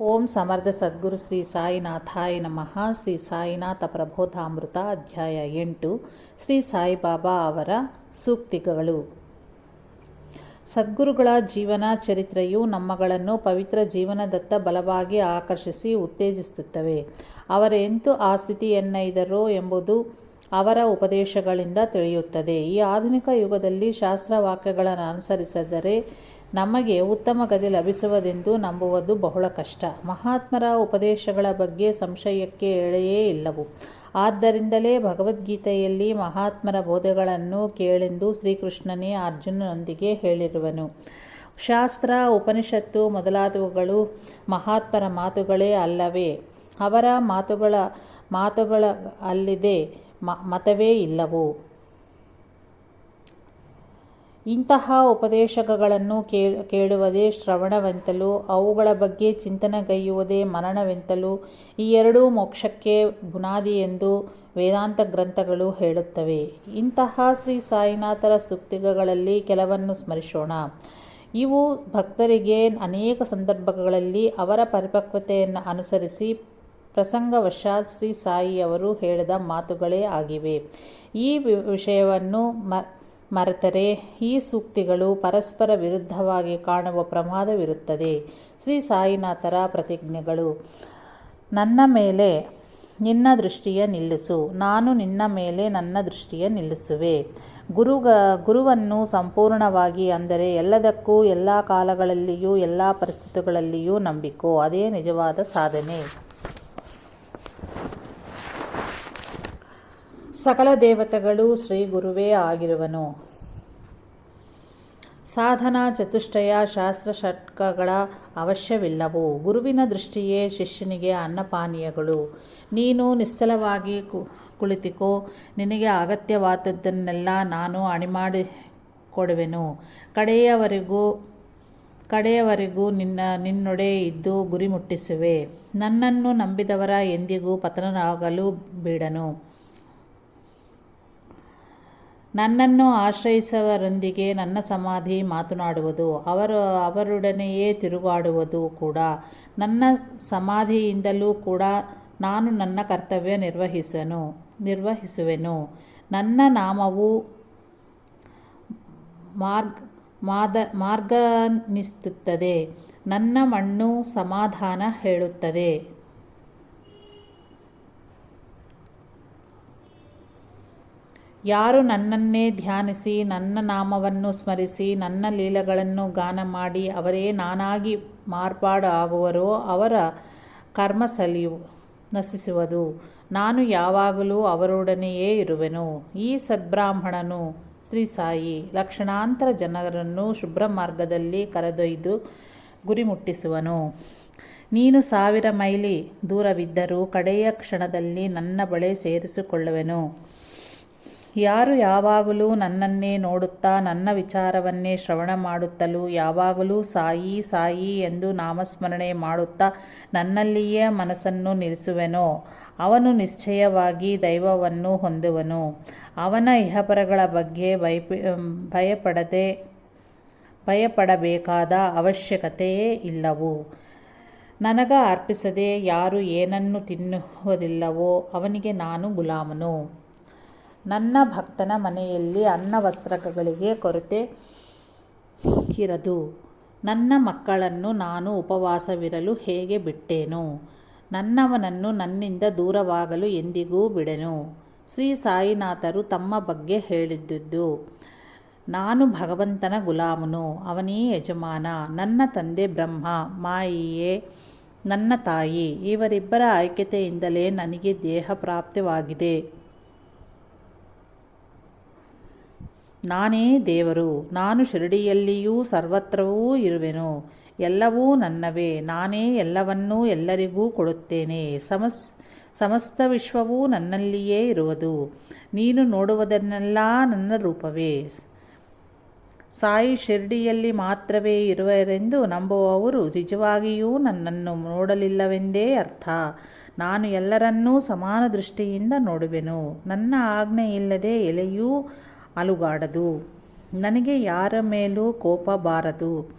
ಓಂ ಸಮರ್ಥ ಸದ್ಗುರು ಶ್ರೀ ಸಾಯಿನಾಥಾಯ ನಮಃ. ಶ್ರೀ ಸಾಯಿನಾಥ ಪ್ರಬೋಧಾಮೃತ ಅಧ್ಯಾಯ ಎಂಟು. ಶ್ರೀ ಸಾಯಿಬಾಬಾ ಅವರ ಸೂಕ್ತಿಗಳು. ಸದ್ಗುರುಗಳ ಜೀವನ ಚರಿತ್ರೆಯು ನಮ್ಮಗಳನ್ನು ಪವಿತ್ರ ಜೀವನದತ್ತ ಬಲವಾಗಿ ಆಕರ್ಷಿಸಿ ಉತ್ತೇಜಿಸುತ್ತವೆ. ಅವರೆಂತೂ ಆ ಸ್ಥಿತಿಯನ್ನೈದರೋ ಎಂಬುದು ಅವರ ಉಪದೇಶಗಳಿಂದ ತಿಳಿಯುತ್ತದೆ. ಈ ಆಧುನಿಕ ಯುಗದಲ್ಲಿ ಶಾಸ್ತ್ರವಾಕ್ಯಗಳನ್ನು ಅನುಸರಿಸಿದರೆ ನಮಗೆ ಉತ್ತಮ ಗತಿ ಲಭಿಸುವುದೆಂದು ನಂಬುವುದು ಬಹಳ ಕಷ್ಟ. ಮಹಾತ್ಮರ ಉಪದೇಶಗಳ ಬಗ್ಗೆ ಸಂಶಯಕ್ಕೆ ಎಳೆಯೇ ಇಲ್ಲವು. ಆದ್ದರಿಂದಲೇ ಭಗವದ್ಗೀತೆಯಲ್ಲಿ ಮಹಾತ್ಮರ ಬೋಧೆಗಳನ್ನು ಕೇಳೆಂದು ಶ್ರೀಕೃಷ್ಣನೇ ಅರ್ಜುನನೊಂದಿಗೆ ಹೇಳಿರುವನು. ಶಾಸ್ತ್ರ, ಉಪನಿಷತ್ತು ಮೊದಲಾದವುಗಳು ಮಹಾತ್ಮರ ಮಾತುಗಳೇ ಅಲ್ಲವೇ? ಅವರ ಮಾತುಗಳ ಮಾತುಗಳ ಅಲ್ಲಿದೆ ಮತವೇ ಇಲ್ಲವು. ಇಂತಹ ಉಪದೇಶಗಳನ್ನು ಕೇಳುವುದೇ ಶ್ರವಣವೆಂತಲೂ, ಅವುಗಳ ಬಗ್ಗೆ ಚಿಂತನೆಗೈಯುವುದೇ ಮನನವೆಂತಲೂ ಈ ಎರಡೂ ಮೋಕ್ಷಕ್ಕೆ ಬುನಾದಿ ಎಂದು ವೇದಾಂತ ಗ್ರಂಥಗಳು ಹೇಳುತ್ತವೆ. ಇಂತಹ ಶ್ರೀ ಸಾಯಿನಾಥರ ಸೂಕ್ತಿಗಳಲ್ಲಿ ಕೆಲವನ್ನು ಸ್ಮರಿಸೋಣ. ಇವು ಭಕ್ತರಿಗೆ ಅನೇಕ ಸಂದರ್ಭಗಳಲ್ಲಿ ಅವರ ಪರಿಪಕ್ವತೆಯನ್ನು ಅನುಸರಿಸಿ ಪ್ರಸಂಗವಶಾತ್ ಶ್ರೀ ಸಾಯಿಯವರು ಹೇಳಿದ ಮಾತುಗಳೇ ಆಗಿವೆ. ಈ ವಿಷಯವನ್ನು ಮ ಮರೆತರೆ, ಈ ಸೂಕ್ತಿಗಳು ಪರಸ್ಪರ ವಿರುದ್ಧವಾಗಿ ಕಾಣುವ ಪ್ರಮಾದವಿರುತ್ತದೆ. ಶ್ರೀ ಸಾಯಿನಾಥರ ಪ್ರತಿಜ್ಞೆಗಳು. ನನ್ನ ಮೇಲೆ ನಿನ್ನ ದೃಷ್ಟಿಯ ನಿಲ್ಲಿಸು. ನಾನು ನಿನ್ನ ಮೇಲೆ ನನ್ನ ದೃಷ್ಟಿಯ ನಿಲ್ಲಿಸುವೆ. ಗುರುಗ ಗುರುವನ್ನು ಸಂಪೂರ್ಣವಾಗಿ ಅಂದರೆ ಎಲ್ಲದಕ್ಕೂ ಎಲ್ಲ ಕಾಲಗಳಲ್ಲಿಯೂ, ಎಲ್ಲ ಪರಿಸ್ಥಿತಿಗಳಲ್ಲಿಯೂ ನಂಬಿಕೋ. ಅದೇ ನಿಜವಾದ ಸಾಧನೆ. ಸಕಲ ದೇವತೆಗಳು ಶ್ರೀ ಗುರುವೇ ಆಗಿರುವನು. ಸಾಧನಾ ಚತುಷ್ಟಯ ಶಾಸ್ತ್ರ ಷಟ್ಕಗಳ ಅವಶ್ಯವಿಲ್ಲವು? ಗುರುವಿನ ದೃಷ್ಟಿಯೇ ಶಿಷ್ಯನಿಗೆ ಅನ್ನಪಾನೀಯಗಳು. ನೀನು ನಿಶ್ಚಲವಾಗಿ ಕುಳಿತಿಕೋ. ನಿನಗೆ ಅಗತ್ಯವಾದದ್ದನ್ನೆಲ್ಲ ನಾನು ಅಣಿಮಾಡಿ ಕೊಡುವೆನು. ಕಡೆಯವರೆಗೂ ಕಡೆಯವರೆಗೂ ನಿನ್ನ ನಿನ್ನೊಡೆ ಇದ್ದು ಗುರಿ ಮುಟ್ಟಿಸುವೆ. ನನ್ನನ್ನು ನಂಬಿದವರ ಎಂದಿಗೂ ಪತನರಾಗಲು ಬಿಡನು. ನನ್ನನ್ನು ಆಶ್ರಯಿಸುವವರೊಂದಿಗೆ ನನ್ನ ಸಮಾಧಿ ಮಾತನಾಡುವುದು, ಅವರು ಅವರೊಡನೆಯೇ ತಿರುಗಾಡುವುದು ಕೂಡ ನನ್ನ ಸಮಾಧಿಯಿಂದಲೂ ಕೂಡ ನಾನು ನನ್ನ ಕರ್ತವ್ಯ ನಿರ್ವಹಿಸನು, ನಿರ್ವಹಿಸುವೆನು. ನನ್ನ ನಾಮವು ಮಾರ್ಗ, ಮಾದ ಮಾರ್ಗನಿಸುತ್ತದೆ ನನ್ನ ಮಣ್ಣು ಸಮಾಧಾನ ಹೇಳುತ್ತದೆ. ಯಾರು ನನ್ನನ್ನೇ ಧ್ಯಾನಿಸಿ, ನನ್ನ ನಾಮವನ್ನು ಸ್ಮರಿಸಿ, ನನ್ನ ಲೀಲೆಗಳನ್ನು ಗಾನ ಮಾಡಿ ಅವರೇ ನಾನಾಗಿ ಮಾರ್ಪಾಡು ಆಗುವರೋ ಅವರ ಕರ್ಮ ಸಲಿಯು, ನಶಿಸುವುದು. ನಾನು ಯಾವಾಗಲೂ ಅವರೊಡನೆಯೇ ಇರುವೆನು. ಈ ಸದ್ಬ್ರಾಹ್ಮಣನು ಶ್ರೀ ಸಾಯಿ ಲಕ್ಷಣಾಂತರ ಜನರನ್ನು ಶುಭ್ರ ಮಾರ್ಗದಲ್ಲಿ ಕರೆದೊಯ್ದು ಗುರಿ ಮುಟ್ಟಿಸುವನು. ನೀನು ಸಾವಿರ ಮೈಲಿ ದೂರವಿದ್ದರೂ ಕಡೆಯ ಕ್ಷಣದಲ್ಲಿ ನನ್ನ ಬಳೆ ಸೇರಿಸಿಕೊಳ್ಳುವೆನು. ಯಾರು ಯಾವಾಗಲೂ ನನ್ನನ್ನೇ ನೋಡುತ್ತಾ ನನ್ನ ವಿಚಾರವನ್ನೇ ಶ್ರವಣ ಮಾಡುತ್ತಲೂ, ಯಾವಾಗಲೂ ಸಾಯಿ ಸಾಯಿ ಎಂದು ನಾಮಸ್ಮರಣೆ ಮಾಡುತ್ತಾ ನನ್ನಲ್ಲಿಯೇ ಮನಸ್ಸನ್ನು ನಿಲ್ಲಿಸುವೆನೋ, ಅವನು ನಿಶ್ಚಯವಾಗಿ ದೈವವನ್ನು ಹೊಂದುವನು. ಅವನ ಇಹಪರಗಳ ಬಗ್ಗೆ ಭಯಪ, ಭಯಪಡದೆ, ಭಯಪಡಬೇಕಾದ ಅವಶ್ಯಕತೆಯೇ ಇಲ್ಲವು. ನನಗ ಅರ್ಪಿಸದೆ ಯಾರು ಏನನ್ನು ತಿನ್ನುವುದಿಲ್ಲವೋ ಅವನಿಗೆ ನಾನು ಗುಲಾಮನು. ನನ್ನ ಭಕ್ತನ ಮನೆಯಲ್ಲಿ ಅನ್ನ ವಸ್ತ್ರಗಳಿಗೆ ಕೊರತೆ ಇರದು ನನ್ನ ಮಕ್ಕಳನ್ನು ನಾನು ಉಪವಾಸವಿರಲು ಹೇಗೆ ಬಿಟ್ಟೇನು? ನನ್ನವನನ್ನು ನನ್ನಿಂದ ದೂರವಾಗಲು ಎಂದಿಗೂ ಬಿಡೆನು. ಶ್ರೀ ಸಾಯಿನಾಥರು ತಮ್ಮ ಬಗ್ಗೆ ಹೇಳಿದ್ದುದು. ನಾನು ಭಗವಂತನ ಗುಲಾಮನು, ಅವನೇ ಯಜಮಾನ, ನನ್ನ ತಂದೆ ಬ್ರಹ್ಮ, ಮಾಯಿಯೇ, ನನ್ನ ತಾಯಿ. ಇವರಿಬ್ಬರ ಐಕ್ಯತೆಯಿಂದಲೇ ನನಗೆ ದೇಹ ಪ್ರಾಪ್ತವಾಗಿದೆ. ನಾನೇ ದೇವರು, ನಾನು ಶಿರಡಿಯಲ್ಲಿಯೂ ಸರ್ವತ್ರವೂ ಇರುವೆನು. ಎಲ್ಲವೂ ನನ್ನವೇ, ನಾನೇ ಎಲ್ಲವನ್ನೂ ಎಲ್ಲರಿಗೂ ಕೊಡುತ್ತೇನೆ. ಸಮಸ್, ಸಮಸ್ತ ವಿಶ್ವವೂ ನನ್ನಲ್ಲಿಯೇ ಇರುವುದು. ನೀನು ನೋಡುವುದನ್ನೆಲ್ಲ ನನ್ನ ರೂಪವೇ. ಸಾಯಿ ಶಿರಡಿಯಲ್ಲಿ ಮಾತ್ರವೇ ಇರುವರೆಂದು ನಂಬುವವರು ನಿಜವಾಗಿಯೂ ನನ್ನನ್ನು ನೋಡಲಿಲ್ಲವೆಂದೇ ಅರ್ಥ. ನಾನು ಎಲ್ಲರನ್ನೂ ಸಮಾನ ದೃಷ್ಟಿಯಿಂದ ನೋಡುವೆನು. ನನ್ನ ಆಜ್ಞೆ ಇಲ್ಲದೆ ಎಲೆಯೂ ಅಲುಗಾಡದು. ನನಗೆ ಯಾರ ಮೇಲೂ ಕೋಪ ಬಾರದು.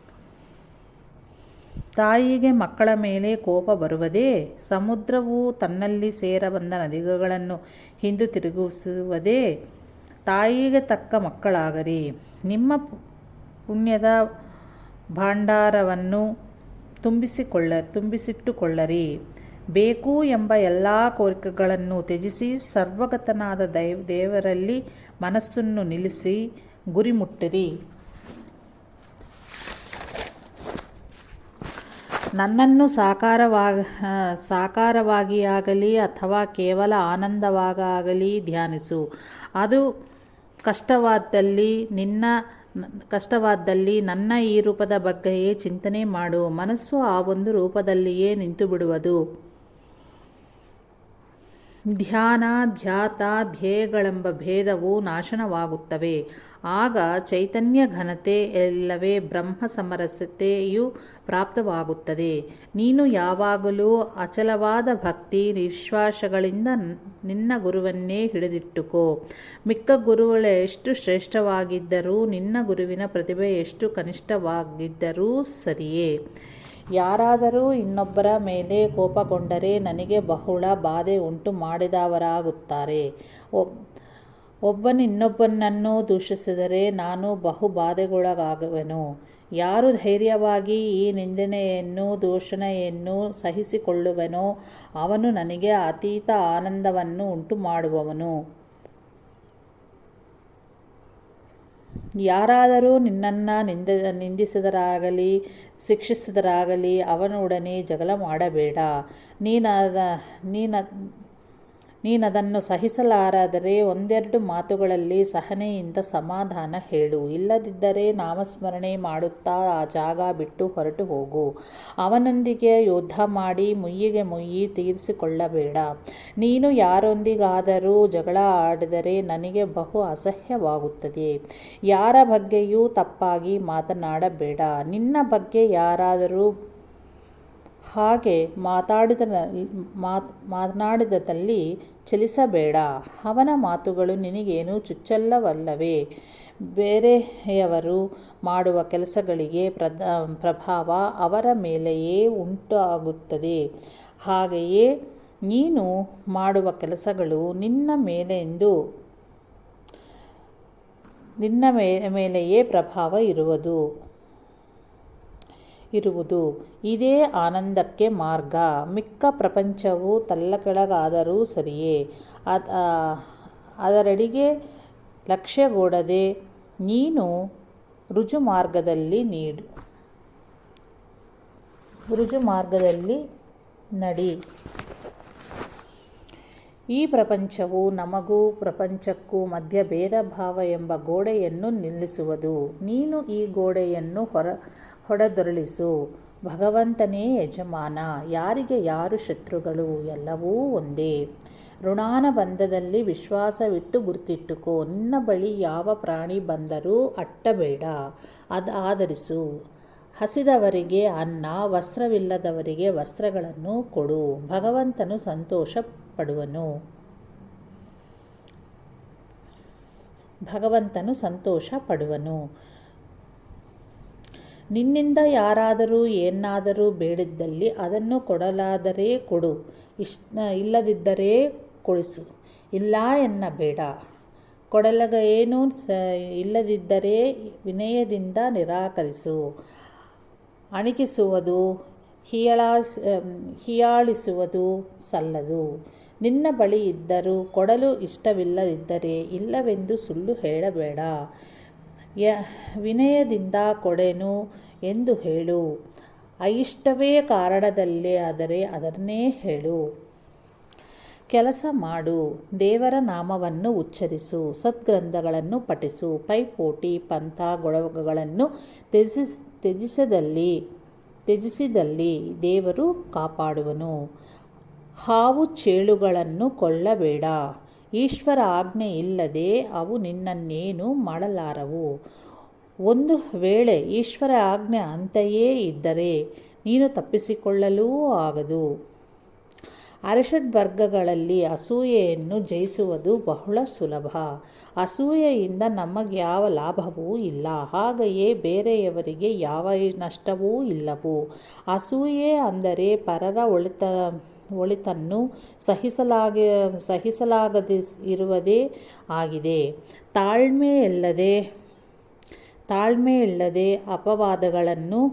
ತಾಯಿಗೆ ಮಕ್ಕಳ ಮೇಲೆ ಕೋಪ ಬರುವುದೇ? ಸಮುದ್ರವು ತನ್ನಲ್ಲಿ ಸೇರಬಂದ ನದಿಗಳನ್ನು ಹಿಂದು ತಿರುಗಿಸುವುದೇ? ತಾಯಿಗೆ ತಕ್ಕ ಮಕ್ಕಳಾಗರಿ ನಿಮ್ಮ ಪುಣ್ಯದ ಭಾಂಡಾರವನ್ನು ತುಂಬಿಸಿಕೊಳ್ಳ, ತುಂಬಿಸಿಟ್ಟುಕೊಳ್ಳರಿ. ಬೇಕು ಎಂಬ ಎಲ್ಲ ಕೋರಿಕೆಗಳನ್ನು ತ್ಯಜಿಸಿ ಸರ್ವಗತನಾದ ದೈವ, ದೇವರಲ್ಲಿ ಮನಸ್ಸನ್ನು ನಿಲ್ಲಿಸಿ ಗುರಿ ಮುಟ್ಟಿರಿ ನನ್ನನ್ನು ಸಾಕಾರವಾಗ ಸಾಕಾರವಾಗಿಯಾಗಲಿ ಅಥವಾ ಕೇವಲ ಆನಂದವಾಗಲಿ ಧ್ಯಾನಿಸು. ಅದು ಕಷ್ಟವಾದಲ್ಲಿ ನಿನ್ನ, ಕಷ್ಟವಾದಲ್ಲಿ ನನ್ನ ಈ ರೂಪದ ಬಗ್ಗೆಯೇ ಚಿಂತನೆ ಮಾಡು. ಮನಸ್ಸು ಆ ಒಂದು ರೂಪದಲ್ಲಿಯೇ ನಿಂತು ಬಿಡುವುದು ಧ್ಯಾನ ಧ್ಯಾತ ಧ್ಯೇಯಗಳೆಂಬ ಭೇದವು ನಾಶನವಾಗುತ್ತವೆ. ಆಗ ಚೈತನ್ಯ ಘನತೆ ಎಲ್ಲವೇ ಬ್ರಹ್ಮ ಸಮರಸತೆಯು ಪ್ರಾಪ್ತವಾಗುತ್ತದೆ. ನೀನು ಯಾವಾಗಲೂ ಅಚಲವಾದ ಭಕ್ತಿ ವಿಶ್ವಾಸಗಳಿಂದ ನಿನ್ನ ಗುರುವನ್ನೇ ಹಿಡಿದಿಟ್ಟುಕೋ. ಮಿಕ್ಕ ಗುರುಗಳು ಎಷ್ಟು ಶ್ರೇಷ್ಠವಾಗಿದ್ದರೂ ನಿನ್ನ ಗುರುವಿನ ಪ್ರತಿಭೆ ಎಷ್ಟು ಕನಿಷ್ಠವಾಗಿದ್ದರೂ ಸರಿಯೇ. ಯಾರಾದರೂ ಇನ್ನೊಬ್ಬರ ಮೇಲೆ ಕೋಪಗೊಂಡರೆ ನನಗೆ ಬಹುಳ ಬಾಧೆ ಉಂಟು ಮಾಡಿದವರಾಗುತ್ತಾರೆ. ಒಬ್ಬನಿನ್ನೊಬ್ಬನನ್ನು ದೂಷಿಸಿದರೆ ನಾನು ಬಹು ಬಾಧೆಗೊಳಗಾಗುವೆನು. ಯಾರು ಧೈರ್ಯವಾಗಿ ಈ ನಿಂದನೆಯನ್ನು, ದೂಷಣೆಯನ್ನು ಸಹಿಸಿಕೊಳ್ಳುವನೋ ಅವನು ನನಗೆ ಅತೀತ ಆನಂದವನ್ನು ಉಂಟು ಮಾಡುವವನು ಯಾರಾದರೂ ನಿನ್ನನ್ನು ನಿಂದ, ನಿಂದಿಸಿದರಾಗಲಿ ಶಿಕ್ಷಿಸಿದರಾಗಲಿ ಅವನೊಡನೆ ಜಗಳ ಮಾಡಬೇಡ. ನೀನಾದ ನೀನ ನೀನದನ್ನು ಸಹಿಸಲಾರಾದರೆ ಒಂದೆರಡು ಮಾತುಗಳಲ್ಲಿ ಸಹನೆಯಿಂದ ಸಮಾಧಾನ ಹೇಳು. ಇಲ್ಲದಿದ್ದರೆ ನಾಮಸ್ಮರಣೆ ಮಾಡುತ್ತಾ ಆ ಜಾಗ ಬಿಟ್ಟು ಹೊರಟು ಹೋಗು. ಅವನೊಂದಿಗೆ ಯುದ್ಧ ಮಾಡಿ ಮುಯ್ಯಿಗೆ ಮುಯ್ಯಿ ತೀರಿಸಿಕೊಳ್ಳಬೇಡ. ನೀನು ಯಾರೊಂದಿಗಾದರೂ ಜಗಳ ಆಡಿದರೆ ನನಗೆ ಬಹು ಅಸಹ್ಯವಾಗುತ್ತದೆ. ಯಾರ ಬಗ್ಗೆಯೂ ತಪ್ಪಾಗಿ ಮಾತನಾಡಬೇಡ. ನಿನ್ನ ಬಗ್ಗೆ ಯಾರಾದರೂ ಹಾಗೆ ಮಾತಾಡಿದ ಮಾತನಾಡಿದಲ್ಲಿ ಚಲಿಸಬೇಡ. ಅವನ ಮಾತುಗಳು ನಿನಗೇನು ಚುಚ್ಚಲ್ಲವಲ್ಲವೇ? ಬೇರೆಯವರು ಮಾಡುವ ಕೆಲಸಗಳಿಗೆ ಪ್ರಭಾವ ಅವರ ಮೇಲೆಯೇ ಉಂಟಾಗುತ್ತದೆ. ಹಾಗೆಯೇ ನೀನು ಮಾಡುವ ಕೆಲಸಗಳು ನಿನ್ನ ಮೇಲೆಂದು, ನಿನ್ನ ಮೇಲೆಯೇ ಪ್ರಭಾವ ಇರುವುದು. ಇರುವುದು. ಇದೇ ಆನಂದಕ್ಕೆ ಮಾರ್ಗ. ಮಿಕ್ಕ ಪ್ರಪಂಚವು ತಲ್ಲಕೆಳಗಾದರೂ ಸರಿಯೇ. ಅದರಡಿಗೆ ಲಕ್ಷ್ಯಗೊಡದೆ ನೀನು ರುಜು ಮಾರ್ಗದಲ್ಲಿ ನೀಡು ರುಜು ಮಾರ್ಗದಲ್ಲಿ ನಡಿ. ಈ ಪ್ರಪಂಚವು ನಮಗೂ ಪ್ರಪಂಚಕ್ಕೂ ಮಧ್ಯ ಭೇದ ಭಾವ ಎಂಬ ಗೋಡೆಯನ್ನು ನಿಲ್ಲಿಸುವುದು. ನೀನು ಈ ಗೋಡೆಯನ್ನು ಹೊರ ಹೊಡೆದೊರಳಿಸು. ಭಗವಂತನೇ ಯಜಮಾನ, ಯಾರಿಗೆ ಯಾರು ಶತ್ರುಗಳು ಎಲ್ಲವೂ ಒಂದೇ. ಋಣಾನ ಬಂಧದಲ್ಲಿ ವಿಶ್ವಾಸವಿಟ್ಟು ಗುರ್ತಿಟ್ಟುಕೋ. ನಿನ್ನ ಬಳಿ ಯಾವ ಪ್ರಾಣಿ ಬಂದರೂ ಅಟ್ಟಬೇಡ. ಅದು ಆಧರಿಸು. ಹಸಿದವರಿಗೆ ಅನ್ನ, ವಸ್ತ್ರವಿಲ್ಲದವರಿಗೆ ವಸ್ತ್ರಗಳನ್ನು ಕೊಡು. ಭಗವಂತನು ಸಂತೋಷ ಪಡುವನು ಭಗವಂತನು ಸಂತೋಷ ಪಡುವನು ನಿನ್ನಿಂದ ಯಾರಾದರೂ ಏನಾದರೂ ಬೇಡಿದ್ದಲ್ಲಿ ಅದನ್ನು ಕೊಡಲಾದರೆ ಕೊಡು. ಇಷ್ಟ ಇಲ್ಲದಿದ್ದರೆ ಕೊಡಿಸು. ಇಲ್ಲ ಎನ್ನಬೇಡ. ಕೊಡಲಗ ಏನು ಇಲ್ಲದಿದ್ದರೆ ವಿನಯದಿಂದ ನಿರಾಕರಿಸು. ಅಣಕಿಸುವುದು, ಹಿಯಳಾಸ್ ಹಿಯಾಳಿಸುವುದು ಸಲ್ಲದು. ನಿನ್ನ ಬಳಿ ಇದ್ದರೂ ಕೊಡಲು ಇಷ್ಟವಿಲ್ಲದಿದ್ದರೆ ಇಲ್ಲವೆಂದು ಸುಳ್ಳು ಹೇಳಬೇಡ. ಯ, ವಿನಯದಿಂದ ಕೊಡೆನು ಎಂದು ಹೇಳು. ಅಯಿಷ್ಟವೇ ಕಾರಣದಲ್ಲೇ ಆದರೆ ಅದನ್ನೇ ಹೇಳು. ಕೆಲಸ ಮಾಡು. ದೇವರ ನಾಮವನ್ನು ಉಚ್ಚರಿಸು. ಸದ್ಗ್ರಂಥಗಳನ್ನು ಪಠಿಸು. ಪೈಪೋಟಿ, ಪಂಥ, ಗೊಳಗಳನ್ನು ತ್ಯಜಿಸಿ, ತ್ಯಜಿಸದಲ್ಲಿ, ತ್ಯಜಿಸಿದಲ್ಲಿ ದೇವರು ಕಾಪಾಡುವನು. ಹಾವು ಚೇಳುಗಳನ್ನು ಕೊಳ್ಳಬೇಡ ಈಶ್ವರ ಆಜ್ಞೆ ಇಲ್ಲದೆ ಅವು ನಿನ್ನನ್ನೇನು ಮಾಡಲಾರವು? ಒಂದು ವೇಳೆ ಈಶ್ವರ ಆಜ್ಞೆ ಅಂತೆಯೇ ಇದ್ದರೆ ನೀನು ತಪ್ಪಿಸಿಕೊಳ್ಳಲೂ ಆಗದು. ಅರಿಷಡ್ ವರ್ಗಗಳಲ್ಲಿ ಅಸೂಯೆಯನ್ನು ಜಯಿಸುವುದು ಬಹಳ ಸುಲಭ. ಅಸೂಯೆಯಿಂದ ನಮಗೆ ಯಾವ ಲಾಭವೂ ಇಲ್ಲ. ಹಾಗೆಯೇ ಬೇರೆಯವರಿಗೆ ಯಾವ ನಷ್ಟವೂ ಇಲ್ಲವು. ಅಸೂಯೆ ಅಂದರೆ ಪರರ ಒಳಿತ, ಒಳಿತನ್ನು ಸಹಿಸಲಾಗ, ಸಹಿಸಲಾಗದೆ, ಇರುವುದೇ ಆಗಿದೆ. ತಾಳ್ಮೆ ಇಲ್ಲದೆ ತಾಳ್ಮೆ ಇಲ್ಲದೆ ಅಪವಾದಗಳನ್ನು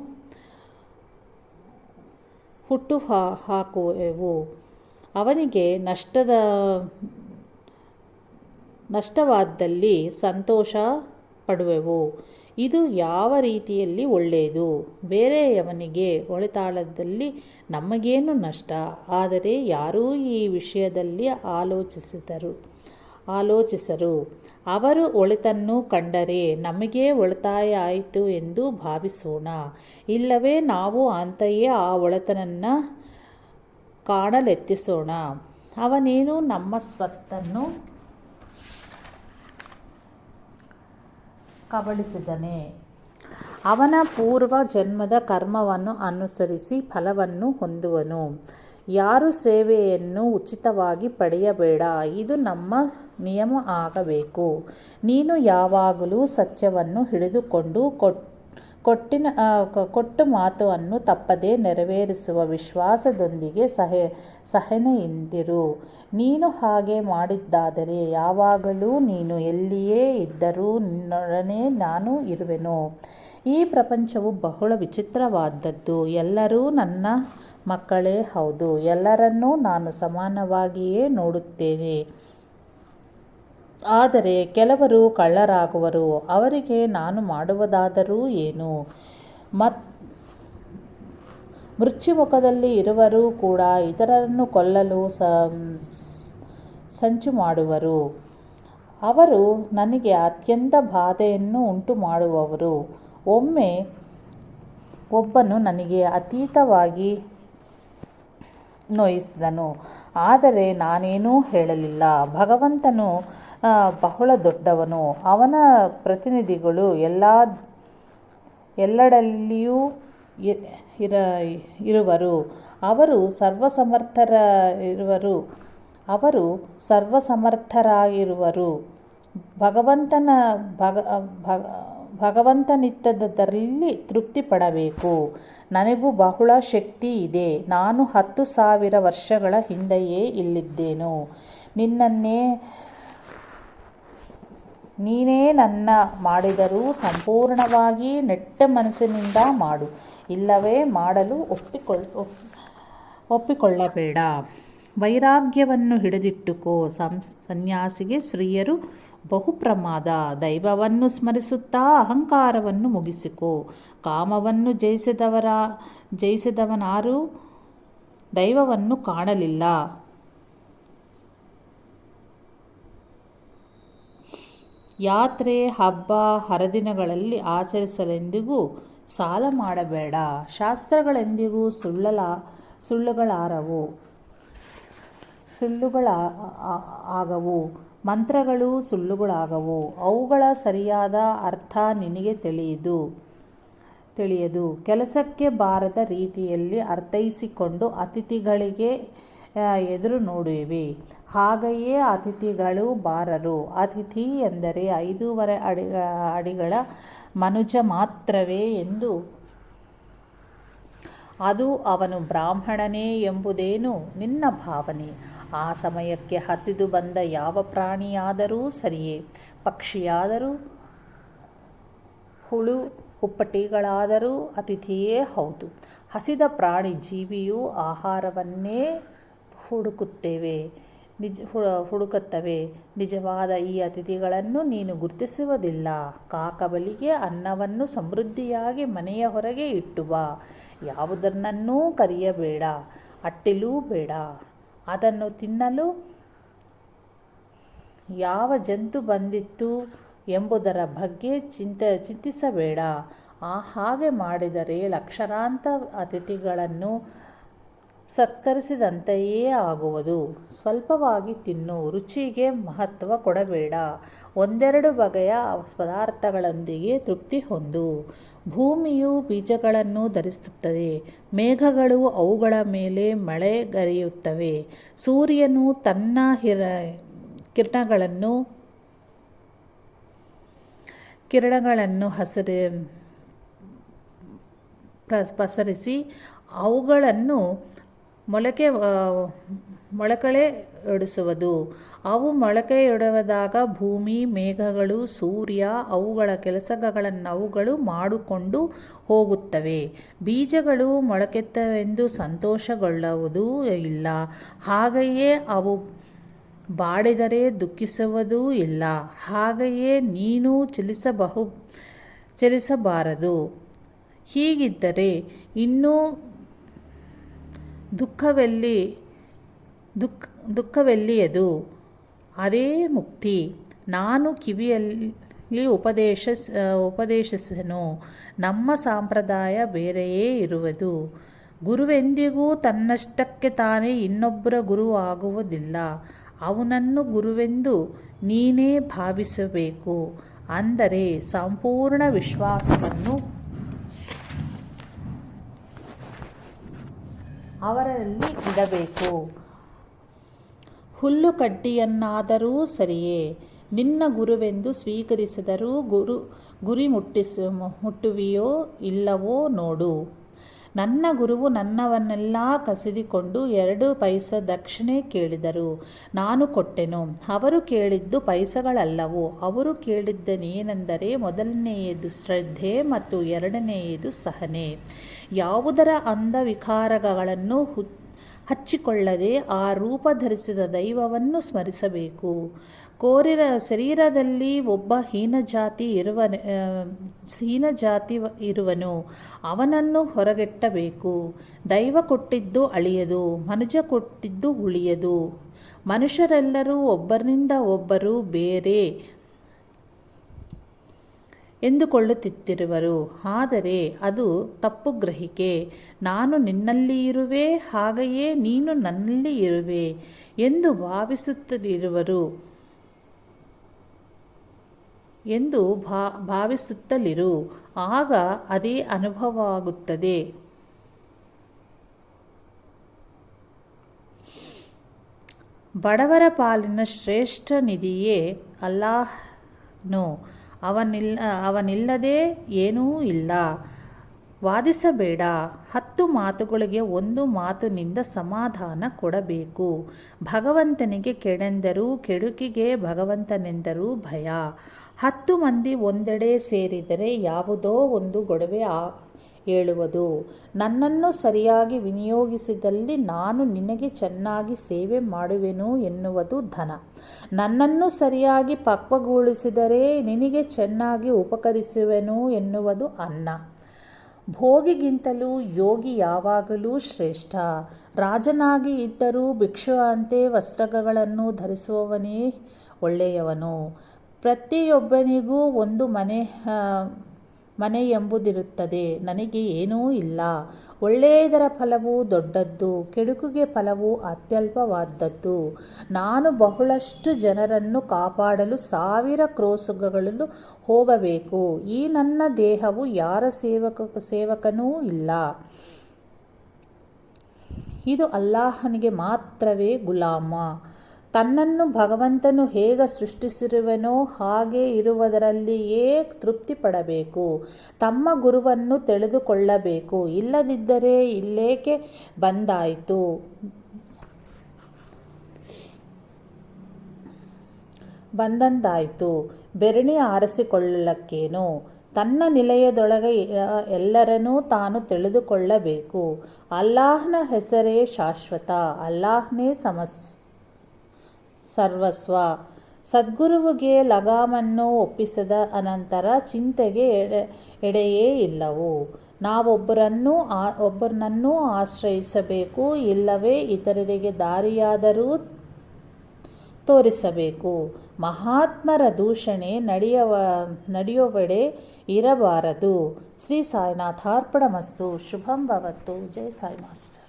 ಹುಟ್ಟು ಹಾಕುವೆವು. ಅವನಿಗೆ ನಷ್ಟದ, ನಷ್ಟವಾದಲ್ಲಿ ಸಂತೋಷ ಪಡುವೆವು. ಇದು ಯಾವ ರೀತಿಯಲ್ಲಿ ಒಳ್ಳೆಯದು? ಬೇರೆಯವನಿಗೆ ಒಳಿತಾಳದಲ್ಲಿ ನಮಗೇನು ನಷ್ಟ? ಆದರೆ ಯಾರೂ ಈ ವಿಷಯದಲ್ಲಿ ಆಲೋಚಿಸಿದರು, ಆಲೋಚಿಸರು. ಅವರು ಒಳಿತನ್ನು ಕಂಡರೆ ನಮಗೆ ಒಳಿತಾಯ ಆಯಿತು ಎಂದು ಭಾವಿಸೋಣ. ಇಲ್ಲವೇ ನಾವು ಅಂತೆಯೇ ಆ ಒಳಿತನನ್ನು ಕಾಣಲೆತ್ತಿಸೋಣ ಅವನೇನು ನಮ್ಮ ಸ್ವತ್ತನ್ನು ಕಬಳಿಸಿದನೆ. ಅವನ ಪೂರ್ವ ಜನ್ಮದ ಕರ್ಮವನ್ನು ಅನುಸರಿಸಿ ಫಲವನ್ನು ಹೊಂದುವನು. ಯಾರು ಸೇವೆಯನ್ನು ಉಚಿತವಾಗಿ ಪಡೆಯಬೇಡ, ಇದು ನಮ್ಮ ನಿಯಮ ಆಗಬೇಕು. ನೀನು ಯಾವಾಗಲೂ ಸತ್ಯವನ್ನು ಹಿಡಿದುಕೊಂಡು ಕೊಟ್ಟಿನ ಕೊಟ್ಟು ಮಾತುವನ್ನು ತಪ್ಪದೆ ನೆರವೇರಿಸುವ ವಿಶ್ವಾಸದೊಂದಿಗೆ ಸಹೆ, ಸಹನೆಯಿಂದಿರು. ನೀನು ಹಾಗೆ ಮಾಡಿದ್ದಾದರೆ ಯಾವಾಗಲೂ ನೀನು ಎಲ್ಲಿಯೇ ಇದ್ದರೂ ನಿನ್ನೊಡನೆ ನಾನು ಇರುವೆನು. ಈ ಪ್ರಪಂಚವು ಬಹಳ ವಿಚಿತ್ರವಾದದ್ದು. ಎಲ್ಲರೂ ನನ್ನ ಮಕ್ಕಳೇ ಹೌದು. ಎಲ್ಲರನ್ನೂ ನಾನು ಸಮಾನವಾಗಿಯೇ ನೋಡುತ್ತೇನೆ. ಆದರೆ ಕೆಲವರು ಕಳ್ಳರಾಗುವರು. ಅವರಿಗೆ ನಾನು ಮಾಡುವುದಾದರೂ ಏನು? ಮತ್ ಮೃತ್ಯುಮುಖದಲ್ಲಿ ಇರುವರು ಕೂಡ ಇತರರನ್ನು ಕೊಲ್ಲಲು ಸಂಚು ಮಾಡುವರು. ಅವರು ನನಗೆ ಅತ್ಯಂತ ಬಾಧೆಯನ್ನು ಉಂಟು ಮಾಡುವವರು ಒಮ್ಮೆ ಒಬ್ಬನು ನನಗೆ ಅತೀತವಾಗಿ ನೋಯಿಸಿದನು. ಆದರೆ ನಾನೇನೂ ಹೇಳಲಿಲ್ಲ. ಭಗವಂತನು ಬಹಳ ದೊಡ್ಡವನು. ಅವನ ಪ್ರತಿನಿಧಿಗಳು ಎಲ್ಲ ಎಲ್ಲಡಲ್ಲಿಯೂ ಇರ, ಇರುವರು. ಅವರು ಸರ್ವಸಮರ್ಥರ ಇರುವರು. ಅವರು ಸರ್ವಸಮರ್ಥರಾಗಿರುವರು. ಭಗವಂತನ, ಭಗ ಭಗ ಭಗವಂತನಿತ್ತದರಲ್ಲಿ ತೃಪ್ತಿ ಪಡಬೇಕು ನನಗೂ ಬಹಳ ಶಕ್ತಿ ಇದೆ. ನಾನು ಹತ್ತು ಸಾವಿರ ವರ್ಷಗಳ ಹಿಂದೆಯೇ ಇಲ್ಲಿದ್ದೇನು. ನಿನ್ನನ್ನೇ ನೀನೇ ನನ್ನ ಮಾಡಿದರೂ ಸಂಪೂರ್ಣವಾಗಿ ನೆಟ್ಟ ಮನಸ್ಸಿನಿಂದ ಮಾಡು. ಇಲ್ಲವೇ ಮಾಡಲು ಒಪ್ಪಿಕೊಳ್ಳ ಒಪ್ಪಿಕೊಳ್ಳಬೇಡ. ವೈರಾಗ್ಯವನ್ನು ಹಿಡಿದಿಟ್ಟುಕೋ. ಸಂಸ್, ಸನ್ಯಾಸಿಗೆ ಸ್ತ್ರೀಯರು ಬಹು ಪ್ರಮಾದ ದೈವವನ್ನು ಸ್ಮರಿಸುತ್ತಾ ಅಹಂಕಾರವನ್ನು ಮುಗಿಸಿಕೋ. ಕಾಮವನ್ನು ಜಯಿಸಿದವರ, ಜಯಿಸಿದವನಾರು ದೈವವನ್ನು ಕಾಣಲಿಲ್ಲ. ಯಾತ್ರೆ, ಹಬ್ಬ, ಹರದಿನಗಳಲ್ಲಿ ಆಚರಿಸಲೆಂದಿಗೂ ಸಾಲ ಮಾಡಬೇಡ. ಶಾಸ್ತ್ರಗಳೆಂದಿಗೂ ಸುಳ್ಳಲ, ಸುಳ್ಳುಗಳಾರವು. ಸುಳ್ಳುಗಳ ಆಗವು. ಮಂತ್ರಗಳು ಸುಳ್ಳುಗಳಾಗವು. ಅವುಗಳ ಸರಿಯಾದ ಅರ್ಥ ನಿನಗೆ ತಿಳಿಯದು ತಿಳಿಯದು. ಕೆಲಸಕ್ಕೆ ಬಾರದ ರೀತಿಯಲ್ಲಿ ಅರ್ಥೈಸಿಕೊಂಡು ಅತಿಥಿಗಳಿಗೆ ಎದುರು ನೋಡುವೆ. ಹಾಗೆಯೇ ಅತಿಥಿಗಳು ಬಾರರು. ಅತಿಥಿ ಎಂದರೆ ಐದೂವರೆ ಅಡಿ, ಅಡಿಗಳ ಮನುಜ ಮಾತ್ರವೇ ಎಂದು. ಅದು ಅವನು ಬ್ರಾಹ್ಮಣನೇ ಎಂಬುದೇನು? ನಿನ್ನ ಭಾವನೆ. ಆ ಸಮಯಕ್ಕೆ ಹಸಿದು ಬಂದ ಯಾವ ಪ್ರಾಣಿಯಾದರೂ ಸರಿಯೇ. ಪಕ್ಷಿಯಾದರೂ, ಹುಳು ಹುಪ್ಪಟಿಗಳಾದರೂ ಅತಿಥಿಯೇ ಹೌದು. ಹಸಿದ ಪ್ರಾಣಿ ಜೀವಿಯು ಆಹಾರವನ್ನೇ ಹುಡುಕುತ್ತೇವೆ. ನಿಜ ಹುಡುಕುತ್ತವೆ. ನಿಜವಾದ ಈ ಅತಿಥಿಗಳನ್ನು ನೀನು ಗುರುತಿಸುವುದಿಲ್ಲ. ಕಾಕಬಲಿಗೆ ಅನ್ನವನ್ನು ಸಮೃದ್ಧಿಯಾಗಿ ಮನೆಯ ಹೊರಗೆ ಇಟ್ಟುವ. ಯಾವುದನ್ನೂ ಕರೆಯಬೇಡ, ಅಟ್ಟಿಲೂ ಬೇಡ. ಅದನ್ನು ತಿನ್ನಲು ಯಾವ ಜಂತು ಬಂದಿತ್ತು ಎಂಬುದರ ಬಗ್ಗೆ ಚಿಂತ ಚಿಂತಿಸಬೇಡ. ಆ ಹಾಗೆ ಮಾಡಿದರೆ ಲಕ್ಷಾಂತರ ಅತಿಥಿಗಳನ್ನು ಸತ್ಕರಿಸಿದಂತೆಯೇ ಆಗುವುದು. ಸ್ವಲ್ಪವಾಗಿ ತಿನ್ನು, ರುಚಿಗೆ ಮಹತ್ವ ಕೊಡಬೇಡ. ಒಂದೆರಡು ಬಗೆಯ ಪದಾರ್ಥಗಳೊಂದಿಗೆ ತೃಪ್ತಿ ಹೊಂದು. ಭೂಮಿಯು ಬೀಜಗಳನ್ನು ಧರಿಸುತ್ತದೆ. ಮೇಘಗಳು ಅವುಗಳ ಮೇಲೆ ಮಳೆಗರೆಯುತ್ತವೆ ಸೂರ್ಯನು ತನ್ನ ಹಿರ, ಕಿರಣಗಳನ್ನು ಕಿರಣಗಳನ್ನು ಹಸಿರಿ ಪ್ರ- ಪಸರಿಸಿ ಅವುಗಳನ್ನು ಮೊಳಕೆ ಮೊಳಕಳೆಯೊಡಿಸುವುದು ಅವು ಮೊಳಕೆಯೊಡೆದಾಗ ಭೂಮಿ, ಮೇಘಗಳು, ಸೂರ್ಯ, ಅವುಗಳ ಕೆಲಸಗಳನ್ನು ಅವುಗಳು ಮಾಡಿಕೊಂಡು ಹೋಗುತ್ತವೆ. ಬೀಜಗಳು ಮೊಳಕೆತ್ತವೆಂದು ಸಂತೋಷಗೊಳ್ಳುವುದೂ ಇಲ್ಲ. ಹಾಗೆಯೇ ಅವು ಬಾಡಿದರೆ ದುಃಖಿಸುವುದೂ ಇಲ್ಲ. ಹಾಗೆಯೇ ನೀನು ಚಲಿಸಬಹು, ಚಲಿಸಬಾರದು. ಹೀಗಿದ್ದರೆ ಇನ್ನೂ ದುಃಖವೆಲ್ಲಿ, ದುಃಖ, ದುಃಖವೆಲ್ಲಿಯದು? ಅದೇ ಮುಕ್ತಿ. ನಾನು ಕಿವಿಯಲ್ಲಿ ಉಪದೇಶ, ಉಪದೇಶಿಸನು. ನಮ್ಮ ಸಂಪ್ರದಾಯ ಬೇರೆಯೇ ಇರುವುದು. ಗುರುವೆಂದಿಗೂ ತನ್ನಷ್ಟಕ್ಕೆ ತಾನೇ ಇನ್ನೊಬ್ಬರ ಗುರು ಆಗುವುದಿಲ್ಲ ಅವನನ್ನು ಗುರುವೆಂದು ನೀನೇ ಭಾವಿಸಬೇಕು. ಅಂದರೆ ಸಂಪೂರ್ಣ ವಿಶ್ವಾಸವನ್ನು ಅವರಲ್ಲಿ ಇಡಬೇಕು. ಹುಲ್ಲು ಕಡ್ಡಿಯನ್ನಾದರೂ ಸರಿಯೇ. ನಿನ್ನ ಗುರುವೆಂದು ಸ್ವೀಕರಿಸಿದರೂ ಗುರು ಗುರಿ ಮುಟ್ಟಿಸ ಮುಟ್ಟುವಿಯೋ ಇಲ್ಲವೋ ನೋಡು. ನನ್ನ ಗುರುವು ನನ್ನವನ್ನೆಲ್ಲ ಕಸಿದಿಕೊಂಡು ಎರಡು ಪೈಸ ದಕ್ಷಿಣೆ ಕೇಳಿದರು. ನಾನು ಕೊಟ್ಟೆನು. ಅವರು ಕೇಳಿದ್ದು ಪೈಸಗಳಲ್ಲವು? ಅವರು ಕೇಳಿದ್ದನೇನೆಂದರೆ ಮೊದಲನೆಯದು ಶ್ರದ್ಧೆ ಮತ್ತು ಎರಡನೆಯದು ಸಹನೆ. ಯಾವುದರ ಅಂಧವಿಕಾರಗಳನ್ನು ಹು ಹಚ್ಚಿಕೊಳ್ಳದೆ ಆ ರೂಪ ಧರಿಸಿದ ದೈವವನ್ನು ಸ್ಮರಿಸಬೇಕು. ಕೋರಿರ ಶರೀರದಲ್ಲಿ ಒಬ್ಬ ಹೀನಜಾತಿ ಇರುವ ಹೀನಜಾತಿ ಇರುವನು ಅವನನ್ನು ಹೊರಗೆಟ್ಟಬೇಕು. ದೈವ ಕೊಟ್ಟಿದ್ದು ಅಳಿಯದು, ಮನುಜ ಕೊಟ್ಟಿದ್ದು ಉಳಿಯದು. ಮನುಷ್ಯರೆಲ್ಲರೂ ಒಬ್ಬರಿಂದ ಒಬ್ಬರು ಬೇರೆ ಎಂದುಕೊಳ್ಳುತ್ತಿರುವರು ಆದರೆ ಅದು ತಪ್ಪು ಗ್ರಹಿಕೆ. ನಾನು ನಿನ್ನಲ್ಲಿ ಇರುವೆ, ಹಾಗೆಯೇ ನೀನು ನನ್ನಲ್ಲಿ ಇರುವೆ ಎಂದು ಭಾವಿಸುತ್ತಿರುವರು. ಎಂದು ಭಾ, ಭಾವಿಸುತ್ತಲಿರು. ಆಗ ಅದೇ ಅನುಭವವಾಗುತ್ತದೆ. ಬಡವರ ಪಾಲಿನ ಶ್ರೇಷ್ಠ ನಿಧಿಯೇ ಅಲ್ಲಾಹ್ನು ಅವನಿಲ್ಲ ಅವನಿಲ್ಲದೆ ಏನೂ ಇಲ್ಲ. ವಾದಿಸಬೇಡ. ಹತ್ತು ಮಾತುಗಳಿಗೆ ಒಂದು ಮಾತಿನಿಂದ ಸಮಾಧಾನ ಕೊಡಬೇಕು. ಭಗವಂತನಿಗೆ ಕೆಡೆಂದರೂ ಕೆಡುಕಿಗೆ ಭಗವಂತನೆಂದರೂ ಭಯ. ಹತ್ತು ಮಂದಿ ಒಂದೆಡೆ ಸೇರಿದರೆ ಯಾವುದೋ ಒಂದು ಗೊಡವೆ ಆ ಹೇಳುವುದು ನನ್ನನ್ನು ಸರಿಯಾಗಿ ವಿನಿಯೋಗಿಸಿದಲ್ಲಿ ನಾನು ನಿನಗೆ ಚೆನ್ನಾಗಿ ಸೇವೆ ಮಾಡುವೆನು ಎನ್ನುವುದು ಧನ. ನನ್ನನ್ನು ಸರಿಯಾಗಿ ಪಕ್ವಗೊಳಿಸಿದರೆ ನಿನಗೆ ಚೆನ್ನಾಗಿ ಉಪಕರಿಸುವೆನು ಎನ್ನುವುದು ಅನ್ನ. ಭೋಗಿಗಿಂತಲೂ ಯೋಗಿ ಯಾವಾಗಲೂ ಶ್ರೇಷ್ಠ. ರಾಜನಾಗಿ ಇದ್ದರೂ ಭಿಕ್ಷುವಂತೆ ವಸ್ತ್ರಗಳನ್ನು ಧರಿಸುವವನೇ ಒಳ್ಳೆಯವನು. ಪ್ರತಿಯೊಬ್ಬನಿಗೂ ಒಂದು ಮನೆ ಮನೆ ಎಂಬುದಿರುತ್ತದೆ. ನನಗೆ ಏನೂ ಇಲ್ಲ. ಒಳ್ಳೆಯದರ ಫಲವು ದೊಡ್ಡದ್ದು, ಕೆಡುಕುಗೆ ಫಲವು ಅತ್ಯಲ್ಪವಾದದ್ದು. ನಾನು ಬಹಳಷ್ಟು ಜನರನ್ನು ಕಾಪಾಡಲು ಸಾವಿರ ಕ್ರೋಸುಗಳನ್ನು ಹೋಗಬೇಕು. ಈ ನನ್ನ ದೇಹವು ಯಾರ ಸೇವಕ, ಸೇವಕನೂ ಇಲ್ಲ. ಇದು ಅಲ್ಲಾಹನಿಗೆ ಮಾತ್ರವೇ ಗುಲಾಮ. ತನ್ನನ್ನು ಭಗವಂತನು ಹೇಗೆ ಸೃಷ್ಟಿಸಿರುವನೋ ಹಾಗೆ ಇರುವುದರಲ್ಲಿಯೇ ತೃಪ್ತಿ ಪಡಬೇಕು ತಮ್ಮ ಗುರುವನ್ನು ತಿಳಿದುಕೊಳ್ಳಬೇಕು. ಇಲ್ಲದಿದ್ದರೆ ಇಲ್ಲೇಕೆ ಬಂದಾಯಿತು? ಬಂದಂತಾಯಿತು. ಬೆರಣಿ ಆರಿಸಿಕೊಳ್ಳಕ್ಕೇನು ತನ್ನ ನಿಲಯದೊಳಗೆ ಎಲ್ಲರನ್ನೂ ತಾನು ತಿಳಿದುಕೊಳ್ಳಬೇಕು. ಅಲ್ಲಾಹ್ನ ಹೆಸರೇ ಶಾಶ್ವತ. ಅಲ್ಲಾಹ್ನೇ ಸಮಸ್ ಸರ್ವಸ್ವ. ಸದ್ಗುರುವಿಗೆ ಲಗಾಮನ್ನು ಒಪ್ಪಿಸಿದ ಅನಂತರ ಚಿಂತೆಗೆ ಎಡೆ, ಎಡೆಯೇ ಇಲ್ಲವು. ನಾವೊಬ್ಬರನ್ನು ಆ ಒಬ್ಬರನ್ನೂ ಆಶ್ರಯಿಸಬೇಕು, ಇಲ್ಲವೇ ಇತರರಿಗೆ ದಾರಿಯಾದರೂ ತೋರಿಸಬೇಕು. ಮಹಾತ್ಮರ ದೂಷಣೆ ನಡೆಯವ, ನಡೆಯುವಡೆ ಇರಬಾರದು. ಶ್ರೀ ಸಾಯಿನಾಥಾರ್ಪಣ ಮಸ್ತು ಶುಭಂ ಭವತ್ತು. ಜೈ ಸಾಯಿ ಮಾಸ್ಟರ್